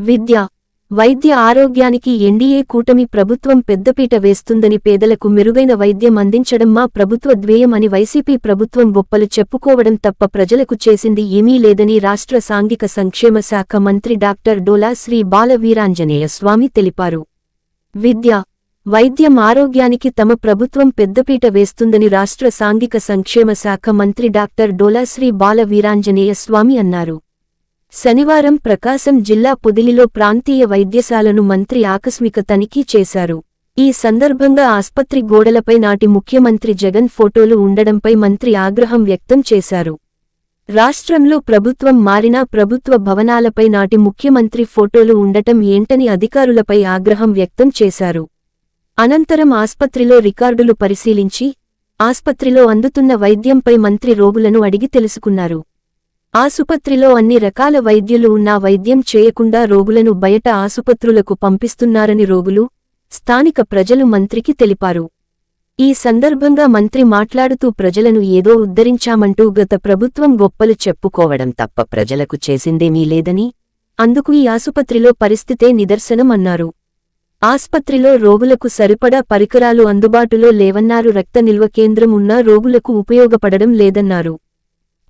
విద్య. వైద్య ఆరోగ్యానికి ఎన్డీఏ కూటమి ప్రభుత్వం పెద్దపీట వేస్తుందని పేదలకు మెరుగైన వైద్యం అందించడం మా ప్రభుత్వ ద్వేయం అని వైసీపీ ప్రభుత్వం గొప్పలు చెప్పుకోవడం తప్ప ప్రజలకు చేసింది ఏమీ లేదని రాష్ట్ర సాంఘిక సంక్షేమ శాఖ మంత్రి డాక్టర్ డోలా శ్రీ బాలవీరాంజనేయ స్వామి తెలిపారు. విద్య. వైద్యం ఆరోగ్యానికి తమ ప్రభుత్వం పెద్దపీట వేస్తుందని రాష్ట్ర సాంఘిక సంక్షేమ శాఖ మంత్రి డాక్టర్ డోలా శ్రీ బాల వీరాంజనేయ స్వామి అన్నారు. శనివారం ప్రకాశం జిల్లా పొదిలిలో ప్రాంతీయ వైద్యశాలను మంత్రి ఆకస్మిక తనిఖీ చేశారు. ఈ సందర్భంగా ఆస్పత్రి గోడలపై నాటి ముఖ్యమంత్రి జగన్ ఫోటోలు ఉండడంపై మంత్రి ఆగ్రహం వ్యక్తం చేశారు. రాష్ట్రంలో ప్రభుత్వం మారినా ప్రభుత్వ భవనాలపై నాటి ముఖ్యమంత్రి ఫోటోలు ఉండటం ఏంటని అధికారులపై ఆగ్రహం వ్యక్తం చేశారు. అనంతరం ఆస్పత్రిలో రికార్డులు పరిశీలించి ఆస్పత్రిలో అందుతున్న వైద్యంపై మంత్రి రోగులను అడిగి తెలుసుకున్నారు. ఆసుపత్రిలో అన్ని రకాల వైద్యులు ఉన్నా వైద్యం చేయకుండా రోగులను బయట ఆసుపత్రులకు పంపిస్తున్నారని రోగులు స్థానిక ప్రజలు మంత్రికి తెలిపారు. ఈ సందర్భంగా మంత్రి మాట్లాడుతూ ప్రజలను ఏదో ఉద్ధరించామంటూ గత ప్రభుత్వం గొప్పలు చెప్పుకోవడం తప్ప ప్రజలకు చేసిందేమీ లేదని అందుకు ఈ ఆసుపత్రిలో పరిస్థితే నిదర్శనం అన్నారు ఆస్పత్రిలో రోగులకు సరిపడా పరికరాలు అందుబాటులో లేవన్నారు. రక్త నిల్వ కేంద్రం ఉన్నా రోగులకు ఉపయోగపడడం లేదన్నారు.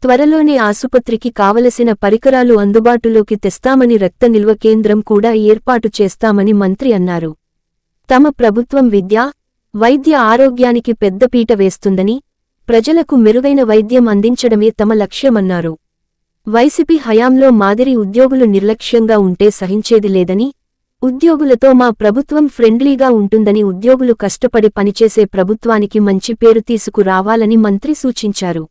త్వరలోనే ఆసుపత్రికి కావలసిన పరికరాలు అందుబాటులోకి తెస్తామని రక్త నిల్వ కేంద్రం కూడా ఏర్పాటు చేస్తామని మంత్రి అన్నారు. తమ ప్రభుత్వం విద్య వైద్య ఆరోగ్యానికి పెద్దపీట వేస్తుందని ప్రజలకు మెరుగైన వైద్యం అందించడమే తమ లక్ష్యమన్నారు. వైసీపీ హయాంలో మాదిరి ఉద్యోగులు నిర్లక్ష్యంగా ఉంటే సహించేది లేదని ఉద్యోగులతో మా ప్రభుత్వం ఫ్రెండ్లీగా ఉంటుందని ఉద్యోగులు కష్టపడి పనిచేసే ప్రభుత్వానికి మంచి పేరు తీసుకురావాలని మంత్రి సూచించారు.